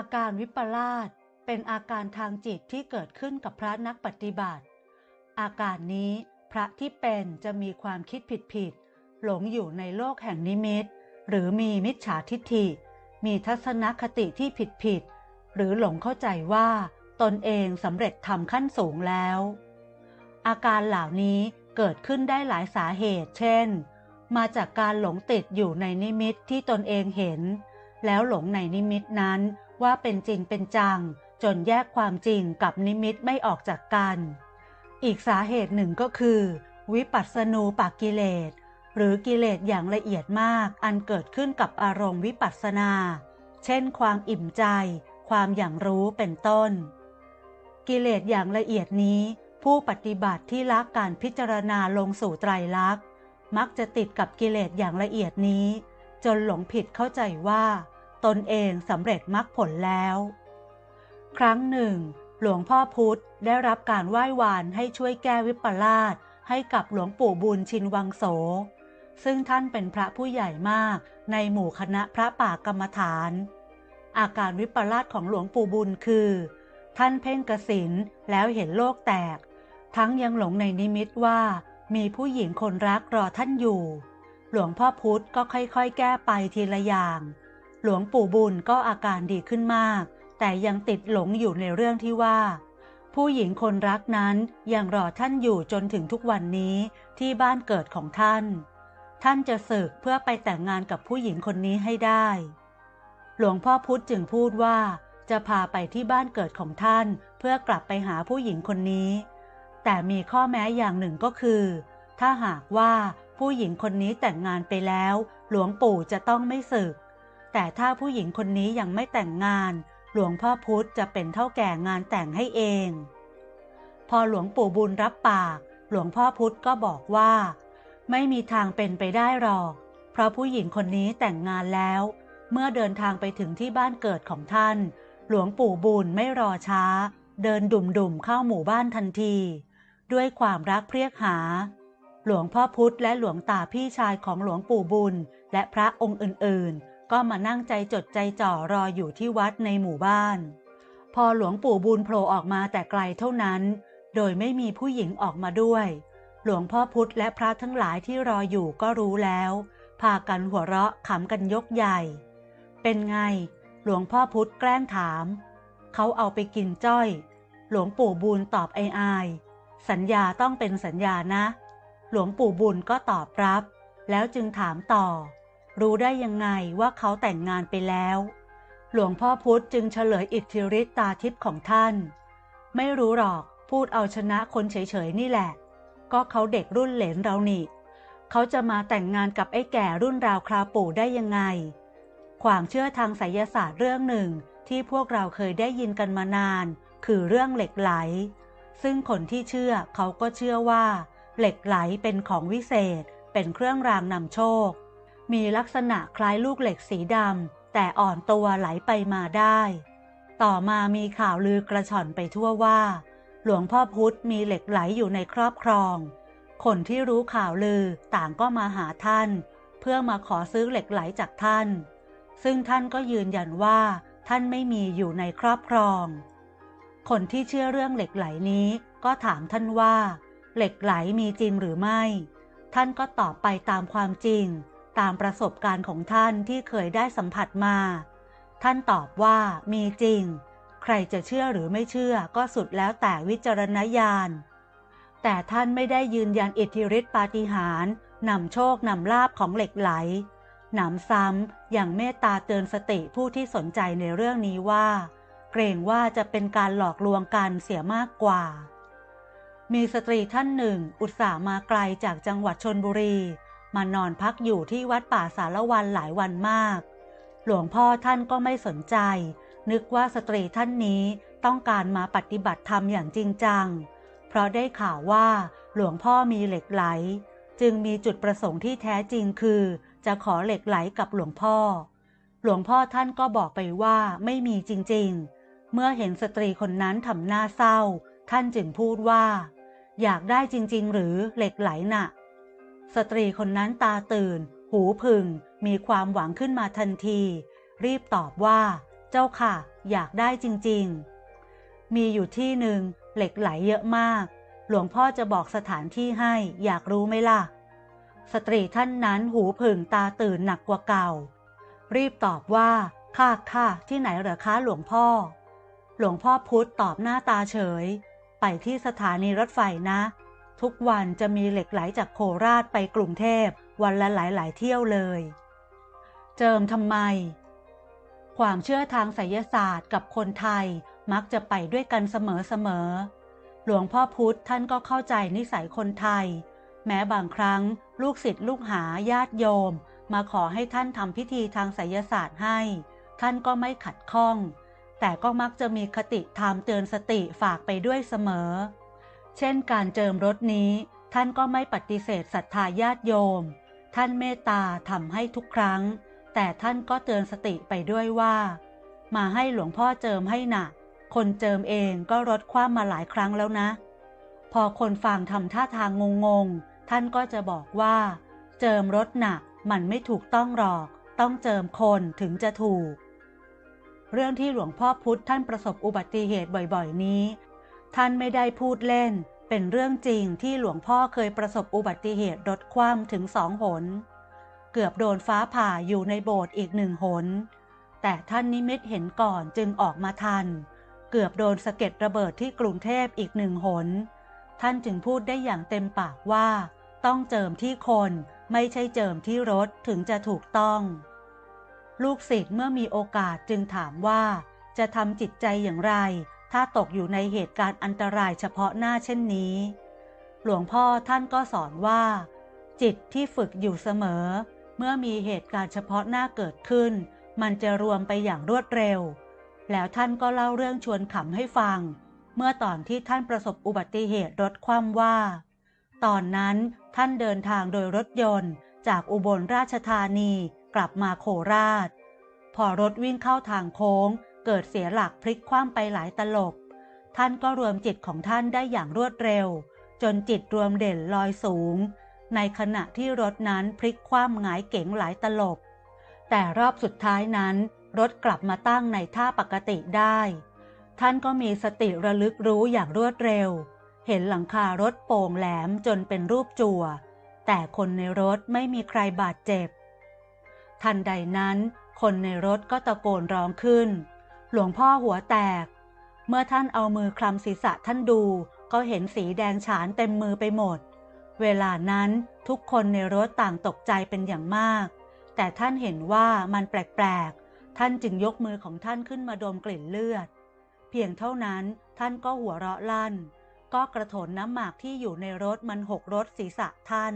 อาการวิปลาสเป็นอาการทางจิตที่เกิดขึ้นกับพระนักปฏิบัติ อาการนี้พระที่เป็นจะมีความคิดผิดๆหลงอยู่ในโลกแห่งนิมิต หรือมีมิจฉาทิฏฐิ มีทัศนคติที่ผิดๆหรือหลงเข้าใจว่า ตนเองสำเร็จทำขั้นสูงแล้ว อาการเหล่านี้เกิดขึ้นได้หลายสาเหตุ เช่น มาจากการหลงติดอยู่ในนิมิตที่ตนเองเห็น แล้วหลงในนิมิตนั้น ว่าเป็นจริงเป็นจัง จนแยกความจริงกับนิมิตไม่ออกจากกัน อีกสาเหตุหนึ่งก็คือ วิปัสสนูปากกิเลสหรือกิเลสอย่างละเอียดมากอันเกิดขึ้นกับอารมณ์วิปัสสนา เช่น ความอิ่มใจ ความอย่างรู้เป็นต้น กิเลสอย่างละเอียดนี้ ผู้ปฏิบัติที่ละการพิจารณาลงสู่ไตรลักษณ์ มักจะติดกับกิเลสอย่างละเอียดนี้ จนหลงผิดเข้าใจว่า ตนเองสำเร็จมรรคผลแล้ว ครั้งหนึ่ง หลวงพ่อพุธได้รับการไหว้วานให้ช่วยแก้วิปลาสให้กับหลวงปู่บุญชินวังโส ซึ่งท่านเป็นพระผู้ใหญ่มากในหมู่คณะพระป่ากรรมฐาน อาการวิปลาสของหลวงปู่บุญคือ ท่านเพ่งกสินแล้วเห็นโลกแตก ทั้งยังหลงในนิมิตว่ามีผู้หญิงคนรักรอท่านอยู่ หลวงพ่อพุธก็ค่อยๆ แก้ไปทีละอย่าง หลวงปู่บุญก็อาการดีขึ้นมาก แต่ยังติดหลงอยู่ในเรื่องที่ว่า ผู้หญิงคนรักนั้นยังรอท่านอยู่จนถึงทุกวันนี้ที่บ้านเกิดของท่าน ท่านจะศึกเพื่อไปแต่งงานกับผู้หญิงคนนี้ให้ได้ หลวงพ่อพุธจึงพูดว่า จะพาไปที่บ้านเกิดของท่านเพื่อกลับไปหาผู้หญิงคนนี้ แต่มีข้อแม้อย่างหนึ่งก็คือ ถ้าหากว่าผู้หญิงคนนี้แต่งงานไปแล้ว หลวงปู่จะต้องไม่สึก แต่ถ้าผู้หญิงคนนี้ยังไม่แต่งงาน หลวงพ่อพุธจะเป็นเท่าแก่งานแต่งให้เอง พอหลวงปู่บุญรับปาก หลวงพ่อพุธก็บอกว่า ไม่มีทางเป็นไปได้หรอก เพราะผู้หญิงคนนี้แต่งงานแล้ว เมื่อเดินทางไปถึงที่บ้านเกิดของท่าน หลวงปู่บุญไม่รอช้า เดินดุ่มๆเข้าหมู่บ้านทันที ด้วยความรักเพียกหาหลวงพ่อพุธและหลวงตาพี่ชายของหลวงปู่บุญ และพระองค์อื่นๆ ก็มานั่งใจจดใจจ่อรออยู่ที่วัดในหมู่บ้าน พอหลวงปู่บุญโผล่ออกมาแต่ไกลเท่านั้น โดยไม่มีผู้หญิงออกมาด้วย หลวงพ่อพุธและพระทั้งหลายที่รออยู่ก็รู้แล้ว พากันหัวเราะขำกันยกใหญ่ เป็นไง หลวงพ่อพุธแกล้งถาม เขาเอาไปกินจ้อย หลวงปู่บุญตอบไอาย สัญญาต้องเป็นสัญญานะ หลวงปู่บุญก็ตอบรับ แล้วจึงถามต่อ รู้ได้ยังไงว่าเขาแต่งงานไปแล้ว หลวงพ่อพุธจึงเฉลยอิทธิฤทธิตาทิพย์ของท่าน ไม่รู้หรอกพูดเอาชนะคนเฉยๆนี่แหละ ก็เขาเด็กรุ่นเหลนเรานี่เขาจะมาแต่งงานกับไอ้แก่รุ่นราวคราวปู่ได้ยังไงความเชื่อทางไสยศาสตร์เรื่องหนึ่งที่พวกเราเคยได้ยินกันมานาน คือเรื่องเหล็กไหล ซึ่งคนที่เชื่อเขาก็เชื่อว่า เหล็กไหลเป็นของวิเศษ เป็นเครื่องรางนำโชค มีลักษณะคล้ายลูกเหล็กสีดำแต่อ่อนตัวไหลไปมาได้ ต่อมามีข่าวลือกระชอนไปทั่วว่า หลวงพ่อพุธมีเหล็กไหลอยู่ในครอบครอง คนที่รู้ข่าวลือต่างก็มาหาท่าน เพื่อมาขอซื้อเหล็กไหลจากท่าน ซึ่งท่านก็ยืนยันว่า ท่านไม่มีอยู่ในครอบครอง คนที่เชื่อเรื่องเหล็กไหลนี้ก็ถามท่านว่า เหล็กไหลมีจริงหรือไม่ ท่านก็ตอบไปตามความจริง ตามประสบการณ์ของท่านที่เคยได้สัมผัสมา ท่านตอบว่ามีจริง ใครจะเชื่อหรือไม่เชื่อก็สุดแล้วแต่วิจารณญาณ แต่ท่านไม่ได้ยืนยันอิทธิฤทธิปาฏิหาริย์นำโชคนำลาบของเหล็กไหลหนำซ้ำอย่างเมตตาเตือนสติผู้ที่สนใจในเรื่องนี้ว่า เกรงว่าจะเป็นการหลอกลวงกันเสียมากกว่า มีสตรีท่านหนึ่ง อุตส่าห์มาไกลจากจังหวัดชนบุรี มานอนพักอยู่ที่วัดป่าสารวันหลายวันมาก หลวงพ่อท่านก็ไม่สนใจ นึกว่าสตรีท่านนี้ต้องการมาปฏิบัติธรรมอย่างจริงจัง เพราะได้ข่าวว่าหลวงพ่อมีเหล็กไหล จึงมีจุดประสงค์ที่แท้จริงคือ จะขอเหล็กไหลกับหลวงพ่อ หลวงพ่อท่านก็บอกไปว่าไม่มีจริงๆ เมื่อเห็นสตรีคนนั้นทำหน้าเศร้า ท่านจึงพูดว่า อยากได้จริงๆ หรือเหล็กไหลน่ะ สตรีคนนั้นตาตื่น หูผึ่งมีความหวังขึ้นมาทันที รีบตอบว่า เจ้าค่ะ อยากได้จริง ๆ มีอยู่ที่หนึ่งเหล็กไหลเยอะมาก หลวงพ่อจะบอกสถานที่ให้ อยากรู้ไหมล่ะ สตรีท่านนั้นหูผึ่งตาตื่นหนักกว่าเก่า รีบตอบว่าค่ะค่ะที่ไหนเหรอคะหลวงพ่อ หลวงพ่อพุธตอบหน้าตาเฉย ไปที่สถานีรถไฟนะ ทุกวันจะมีเหล็กไหลจากโคราชไปกรุงเทพวันละหลายๆเที่ยวเลย เจิมทำไม ความเชื่อทางไสยศาสตร์กับคนไทยมักจะไปด้วยกันเสมอๆ หลวงพ่อพุธท่านก็เข้าใจนิสัยคนไทย แม้บางครั้งลูกศิษย์ลูกหาญาติโยม มาขอให้ท่านทำพิธีทางไสยศาสตร์ให้ ท่านก็ไม่ขัดข้อง แต่ก็มักจะมีคติธรรมเตือนสติฝากไปด้วยเสมอ เช่นการเจิมรถนี้ ท่านก็ไม่ปฏิเสธศรัทธาญาติโยม ท่านเมตตาทำให้ทุกครั้ง แต่ท่านก็เตือนสติไปด้วยว่า มาให้หลวงพ่อเจิมให้หนักคนเจิมเองก็รถคว่ำมาหลายครั้งแล้วนะ พอคนฟังทำท่าทางงงๆ ท่านก็จะบอกว่า เจิมรถหนักมันไม่ถูกต้องหรอก ต้องเจิมคนถึงจะถูก เรื่องที่หลวงพ่อพุธท่านประสบอุบัติเหตุบ่อยๆนี้ ท่านไม่ได้พูดเล่น เป็นเรื่องจริงที่หลวงพ่อเคยประสบอุบัติเหตุรถคว่ำถึงสองหน เกือบโดนฟ้าผ่าอยู่ในโบสถ์อีกหนึ่งหน แต่ท่านนิมิตเห็นก่อนจึงออกมาทัน เกือบโดนสะเก็ดระเบิดที่กรุงเทพอีกหนึ่งหน ท่านจึงพูดได้อย่างเต็มปากว่า ต้องเจิมที่คนไม่ใช่เจิมที่รถถึงจะถูกต้อง ลูกศิษย์เมื่อมีโอกาสจึงถามว่าจะทำจิตใจอย่างไร ถ้าตกอยู่ในเหตุการณ์อันตรายเฉพาะหน้าเช่นนี้ หลวงพ่อท่านก็สอนว่า จิตที่ฝึกอยู่เสมอ เมื่อมีเหตุการณ์เฉพาะหน้าเกิดขึ้น มันจะรวมไปอย่างรวดเร็ว แล้วท่านก็เล่าเรื่องชวนขำให้ฟัง เมื่อตอนที่ท่านประสบอุบัติเหตุรถคว่ำว่า ตอนนั้นท่านเดินทางโดยรถยนต์ จากอุบลราชธานีกลับมาโคราช พอรถวิ่งเข้าทางโค้ง เกิดเสียหลักพลิกคว่ำไปหลายตลบ ท่านก็รวมจิตของท่านได้อย่างรวดเร็ว จนจิตรวมเด่นลอยสูง ในขณะที่รถนั้นพลิกคว่ำหงายเก๋งหลายตลบ แต่รอบสุดท้ายนั้น รถกลับมาตั้งในท่าปกติได้ ท่านก็มีสติระลึกรู้อย่างรวดเร็ว เห็นหลังคารถโป่งแหลมจนเป็นรูปจั่ว แต่คนในรถไม่มีใครบาดเจ็บ ทันใดนั้น คนในรถก็ตะโกนร้องขึ้น หลวงพ่อหัวแตก เมื่อท่านเอามือคลำศีรษะท่านดู ก็เห็นสีแดงฉานเต็มมือไปหมด เวลานั้นทุกคนในรถต่างตกใจเป็นอย่างมาก แต่ท่านเห็นว่ามันแปลกๆ ท่านจึงยกมือของท่านขึ้นมาดมกลิ่นเลือด เพียงเท่านั้นท่านก็หัวเราะลั่น ก็กระโถนน้ำหมากที่อยู่ในรถมันหกรถศีรษะท่าน